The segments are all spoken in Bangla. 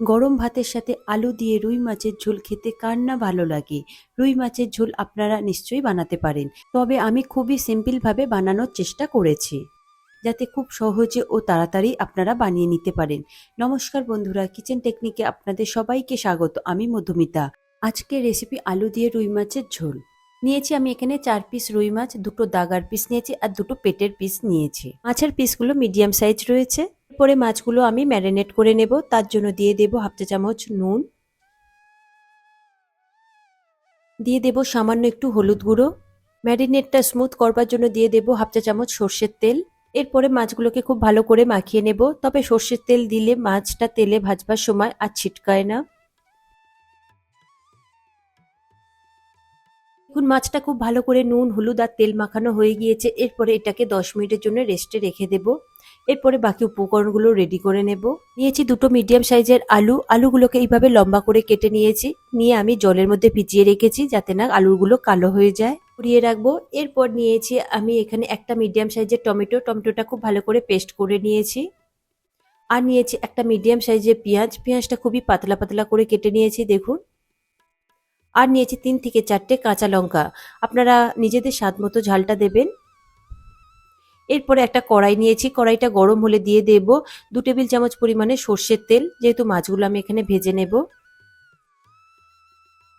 গরম ভাতের সাথে আলু দিয়ে রুই মাছের ঝোল খেতে কার না ভালো লাগে? রুই মাছের ঝোল আপনারা নিশ্চয়ই বানাতে পারেন। তবে আমি খুবই সিম্পলভাবে বানানোর চেষ্টা করেছি। যাতে খুব সহজে ও তাড়াতাড়ি আপনারা বানিয়ে নিতে পারেন। নমস্কার বন্ধুরা কিচেন টেকনিকে আপনাদের সবাইকে স্বাগত। আমি মধুমিতা। আজকের রেসিপি আলু দিয়ে রুই মাছের ঝোল। নিয়েছি আমি এখানে চার পিস রুই মাছ, দুটো দাগার পিস নিয়েছি আর দুটো পেটের পিস নিয়েছি। মাছের পিসগুলো মিডিয়াম সাইজ রয়েছে। পরে মাছগুলো আমি ম্যারিনেট করে নেব, তার জন্য দিয়ে দেব হাফ চা চামচ নুন। দিয়ে দেব সামান্য একটু হলুদ গুঁড়ো। ম্যারিনেটটা স্মুথ করবার জন্য দিয়ে দেব হাফ চা চামচ সর্ষের তেল। এরপরে মাছগুলোকে খুব ভালো করে মাখিয়ে নেব, তবে সর্ষের তেল দিলে মাছটা তেলে ভাজবার সময় আর ছিটকায় না। দেখুন, মাছটা খুব ভালো করে নুন, হলুদ আর তেল মাখানো হয়ে গিয়েছে, এরপরে এটাকে দশ মিনিটের জন্য রেস্টে রেখে দেব। এরপরে বাকি উপকরণগুলো রেডি করে নেব। নিয়েছি দুটো মিডিয়াম সাইজের আলু। আলুগুলোকে এইভাবে লম্বা করে কেটে নিয়েছি। নিয়ে আমি জলের মধ্যে ভিজিয়ে রেখেছি যাতে না আলুগুলো কালো হয়ে যায়। পুড়িয়ে রাখব। এরপর নিয়েছি আমি এখানে একটা মিডিয়াম সাইজের টমেটো। টমেটোটা খুব ভালো করে পেস্ট করে নিয়েছি। আর নিয়েছি একটা মিডিয়াম সাইজের পেঁয়াজ। পেঁয়াজটা খুবই পাতলা পাতলা করে কেটে নিয়েছি, দেখুন। আর নিয়েছি তিন থেকে চারটে কাঁচা লঙ্কা। আপনারা নিজেদের স্বাদ মতো ঝালটা দেবেন। এরপরে একটা কড়াই নিয়েছি, কড়াইটা গরম হলে দিয়ে দেব দু টেবিল চামচ পরিমাণে সর্ষের তেল, যেহেতু মাছগুলো আমি এখানে ভেজে নেব।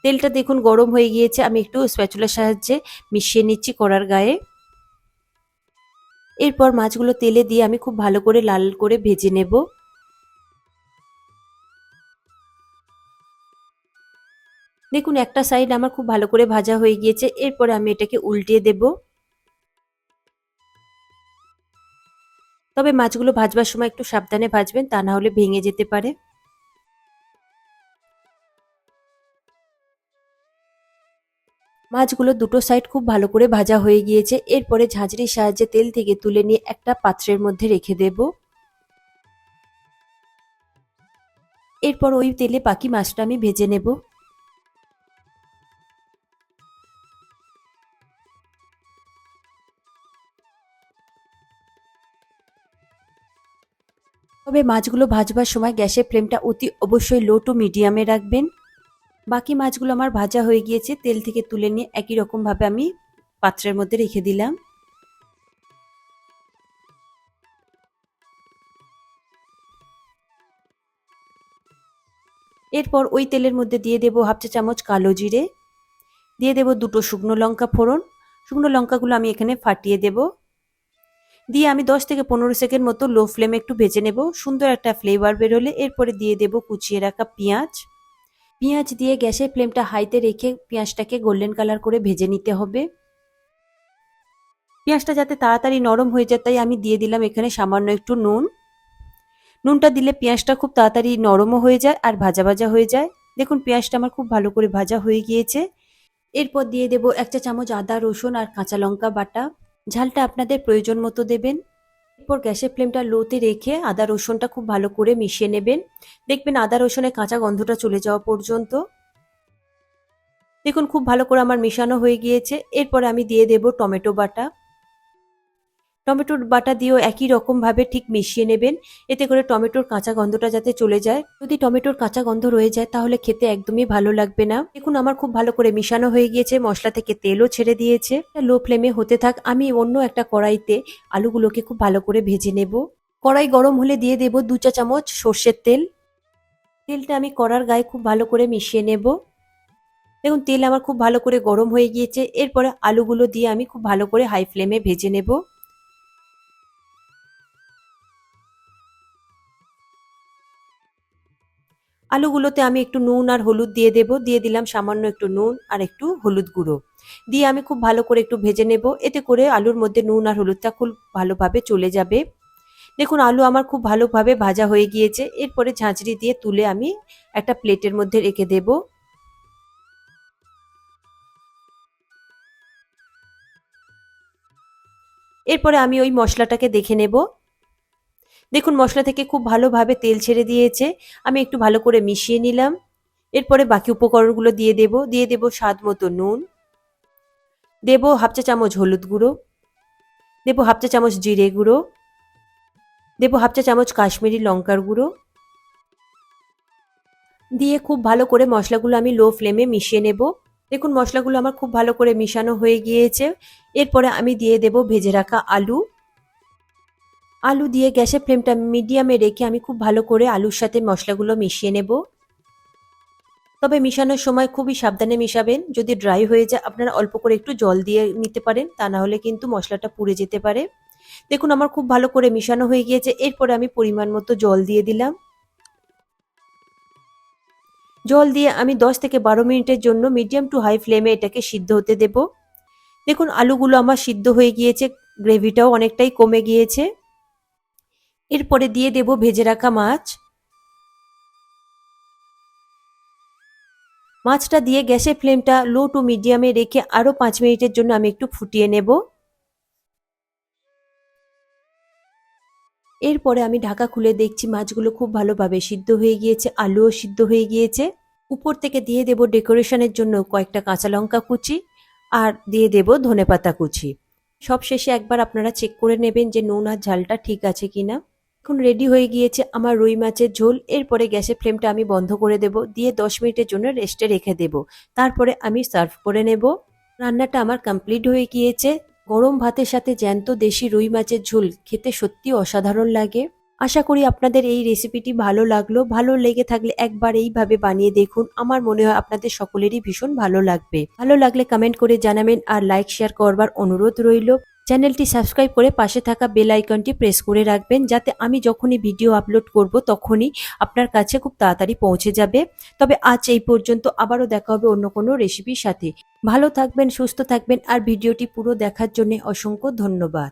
তেলটা দেখুন গরম হয়ে গিয়েছে, আমি একটু স্প্যাচুলার সাহায্যে মিশিয়ে নিচ্ছি কড়ার গায়ে। এরপর মাছগুলো তেলে দিয়ে আমি খুব ভালো করে লাল করে ভেজে নেব। দেখুন একটা সাইড আমার খুব ভালো করে ভাজা হয়ে গিয়েছে, এরপরে আমি এটাকে উল্টিয়ে দেব। তবে মাছগুলো ভাজবার সময় একটু সাবধানে ভাজবেন, তা না হলে ভেঙে যেতে পারে। মাছগুলো দুটো সাইড খুব ভালো করে ভাজা হয়ে গিয়েছে, এরপরে ঝাঁঝরির সাহায্যে তেল থেকে তুলে নিয়ে একটা পাত্রের মধ্যে রেখে দেব। এরপর ওই তেলে বাকি মাছটা আমি ভেজে নেব। তবে মাছগুলো ভাজবার সময় গ্যাসের ফ্লেমটা অতি অবশ্যই লো টু মিডিয়ামে রাখবেন। বাকি মাছগুলো আমার ভাজা হয়ে গিয়েছে, তেল থেকে তুলে নিয়ে একই রকমভাবে আমি পাত্রের মধ্যে রেখে দিলাম। এরপর ওই তেলের মধ্যে দিয়ে দেবো হাফ চা চামচ কালো জিরে। দিয়ে দেবো দুটো শুকনো লঙ্কা ফোড়ন। শুকনো লঙ্কাগুলো আমি এখানে ফাটিয়ে দেবো। দিয়ে আমি দশ থেকে পনেরো সেকেন্ড মতো লো ফ্লেমে একটু ভেজে নেব। সুন্দর একটা ফ্লেভার বেরোলে এরপরে দিয়ে দেব কুচিয়ে রাখা পেঁয়াজ। পেঁয়াজ দিয়ে গ্যাসের ফ্লেমটা হাইতে রেখে পেঁয়াজটাকে গোল্ডেন কালার করে ভেজে নিতে হবে। পেঁয়াজটা যাতে তাড়াতাড়ি নরম হয়ে যায়, তাই আমি দিয়ে দিলাম এখানে সামান্য একটু নুন। নুনটা দিলে পেঁয়াজটা খুব তাড়াতাড়ি নরমও হয়ে যায় আর ভাজা ভাজা হয়ে যায়। দেখুন, পেঁয়াজটা আমার খুব ভালো করে ভাজা হয়ে গিয়েছে। এরপর দিয়ে দেব এক চা চামচ আদা রসুন আর কাঁচা লঙ্কা বাটা। ঝালটা আপনাদের প্রয়োজন মতো দেবেন। এরপর গ্যাসের ফ্লেমটা লোতে রেখে আদা রসুনটা খুব ভালো করে মিশিয়ে নেবেন। দেখবেন আদা রসুনের কাঁচা গন্ধটা চলে যাওয়া পর্যন্ত। দেখুন, খুব ভালো করে আমার মিশানো হয়ে গিয়েছে। এরপরে আমি দিয়ে দেব টমেটো বাটা। টমেটোর বাটা দিয়েও একই রকমভাবে ঠিক মিশিয়ে নেবেন। এতে করে টমেটোর কাঁচা গন্ধটা যাতে চলে যায়। যদি টমেটোর কাঁচা গন্ধ রয়ে যায়, তাহলে খেতে একদমই ভালো লাগবে না। দেখুন, আমার খুব ভালো করে মিশানো হয়ে গিয়েছে। মশলা থেকে তেলও ছেড়ে দিয়েছে। লো ফ্লেমে হতে থাক। আমি অন্য একটা কড়াইতে আলুগুলোকে খুব ভালো করে ভেজে নেব। কড়াই গরম হলে দিয়ে দেব দু চা চামচ সর্ষের তেল। তেলটা আমি কড়ার গায়ে খুব ভালো করে মিশিয়ে নেব। দেখুন, তেল আমার খুব ভালো করে গরম হয়ে গিয়েছে। এরপরে আলুগুলো দিয়ে আমি খুব ভালো করে হাই ফ্লেমে ভেজে নেব। আলুগুলোতে আমি একটু নুন আর হলুদ দিয়ে দেব। দিয়ে দিলাম সামান্য একটু নুন আর একটু হলুদ গুঁড়ো। দিয়ে আমি খুব ভালো করে একটু ভেজে নেব। এতে করে আলুর মধ্যে নুন আর হলুদটা খুব ভালোভাবে চলে যাবে। দেখুন, আলু আমার খুব ভালোভাবে ভাজা হয়ে গিয়েছে। এরপরে ঝাঁঝরি দিয়ে তুলে আমি একটা প্লেটের মধ্যে রেখে দেব। এরপরে আমি ওই মশলাটাকে দেখে নেব। দেখুন, মশলা থেকে খুব ভালোভাবে তেল ছেড়ে দিয়েছে। আমি একটু ভালো করে মিশিয়ে নিলাম। এরপরে বাকি উপকরণগুলো দিয়ে দেব। দিয়ে দেব স্বাদ মতো নুন। দেব হাফ চা চামচ হলুদ গুঁড়ো। দেব হাফ চা চামচ জিরে গুঁড়ো। দেব হাফ চা চামচ কাশ্মীরি লঙ্কার গুঁড়ো। দিয়ে খুব ভালো করে মশলাগুলো আমি লো ফ্লেমে মিশিয়ে নেব। দেখুন, মশলাগুলো আমার খুব ভালো করে মিশানো হয়ে গিয়েছে। এরপরে আমি দিয়ে দেব ভেজে রাখা আলু। আলু দিয়ে গ্যাসের ফ্লেমটা মিডিয়ামে রেখে আমি খুব ভালো করে আলুর সাথে মশলাগুলো মিশিয়ে নেব। তবে মিশানোর সময় খুবই সাবধানে মিশাবেন। যদি ড্রাই হয়ে যায়, আপনারা অল্প করে একটু জল দিয়ে নিতে পারেন, তা না হলে কিন্তু মশলাটা পুড়ে যেতে পারে। দেখুন, আমার খুব ভালো করে মিশানো হয়ে গিয়েছে। এরপরে আমি পরিমাণ মতো জল দিয়ে দিলাম। জল দিয়ে আমি 10 থেকে বারো মিনিটের জন্য মিডিয়াম টু হাই ফ্লেমে এটাকে সিদ্ধ হতে দেব। দেখুন, আলুগুলো আমার সিদ্ধ হয়ে গিয়েছে। গ্রেভিটাও অনেকটাই কমে গিয়েছে। এরপরে দিয়ে দেব ভেজে রাখা মাছ। মাছটা দিয়ে গ্যাসের ফ্লেমটা লো টু মিডিয়ামে রেখে আরও পাঁচ মিনিটের জন্য আমি একটু ফুটিয়ে নেব। এরপরে আমি ঢাকা খুলে দেখছি মাছগুলো খুব ভালোভাবে সিদ্ধ হয়ে গিয়েছে, আলুও সিদ্ধ হয়ে গিয়েছে। উপর থেকে দিয়ে দেব ডেকোরেশনের জন্য কয়েকটা কাঁচা লঙ্কা কুচি আর দিয়ে দেব ধনেপাতা কুচি। সব শেষে একবার আপনারা চেক করে নেবেন যে নুন আর ঝালটা ঠিক আছে কিনা। এখন রেডি হয়ে গিয়েছে আমার রুই মাছের ঝোল। এরপরে গ্যাসের ফ্লেমটা আমি বন্ধ করে দেব। দিয়ে দশ মিনিটের জন্য রেস্টে রেখে দেব। তারপরে আমি সার্ভ করে নেব। রান্নাটা আমার কমপ্লিট হয়ে গিয়েছে। গরম ভাতের সাথে জ্যান্ত দেশি রুই মাছের ঝোল খেতে সত্যি অসাধারণ লাগে। আশা করি আপনাদের এই রেসিপিটি ভালো লাগল। ভালো লেগে থাকলে একবার এইভাবে বানিয়ে দেখুন। আমার মনে হয় আপনাদের সকলেরই ভীষণ ভালো লাগবে। ভালো লাগলে কমেন্ট করে জানাবেন আর লাইক শেয়ার করবার অনুরোধ রইল। চ্যানেলটি সাবস্ক্রাইব করে পাশে থাকা বেল আইকনটি প্রেস করে রাখবেন, যাতে আমি যখনই ভিডিও আপলোড করব তখনই আপনার কাছে খুব তাড়াতাড়ি পৌঁছে যাবে। তবে আজ এই পর্যন্ত আবারও দেখা হবে অন্য কোনো রেসিপির সাথে। ভালো থাকবেন, সুস্থ থাকবেন, আর ভিডিওটি পুরো দেখার জন্য অসংখ্য ধন্যবাদ।